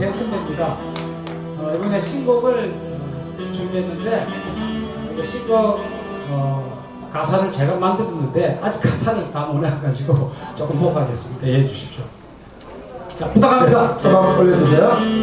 됐습니다. 어, 이번에 신곡을 어, 준비했는데 그 신곡 어, 가사를 제가 만들었는데 아직 가사를 다 못해가지고 조금 못 가겠습니다. 이해해 주십시오. 자, 네, 부탁합니다. 한번 한번 올려주세요.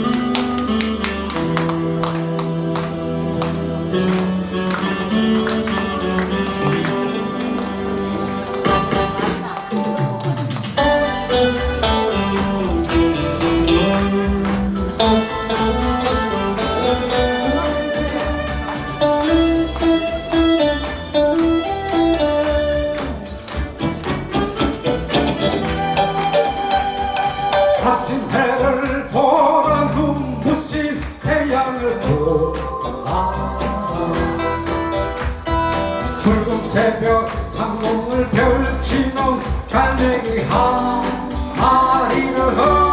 아침 해를 보라 눈부신 태양을 보아. 붉은 새벽 창문을 펼치는 갈매기 한 마리를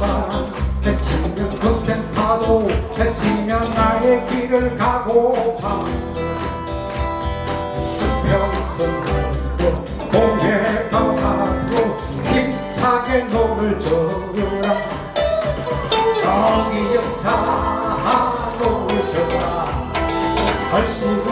바람 헤치는 거센 파도 헤치며 나의 길을 가고파. 수평선 공해 바다로 힘차게 노를 저어라. 영이 역사 노를 저어라. 얼씨구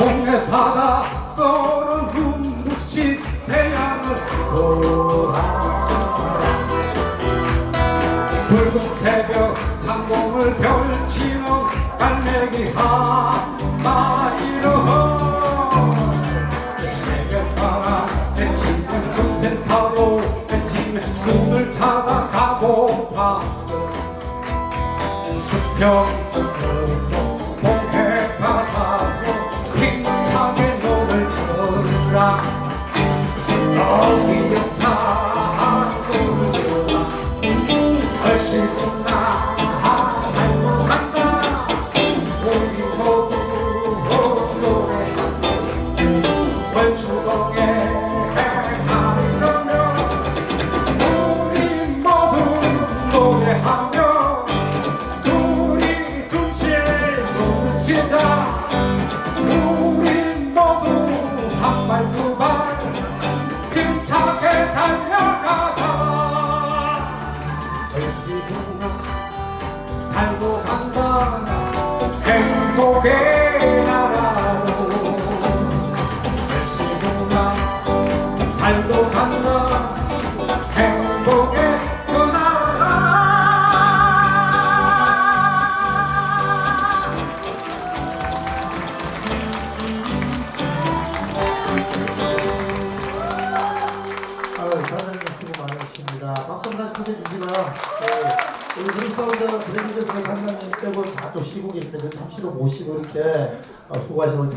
동해 바다 떠오른 눈부신 태양을 보라. 붉은 새벽 창공을 펼치는 갈매기 한 마리로 새벽 바람 헤치는 거센 파도 헤치며 눈을 찾아가고파 수평선 살고 간다. 행복의 네. 우리 그룹사운드 브랜드에서 단장님 빼고 다 또 쉬고 계시는데 잠시도 못 쉬고 이렇게 어, 수고하시는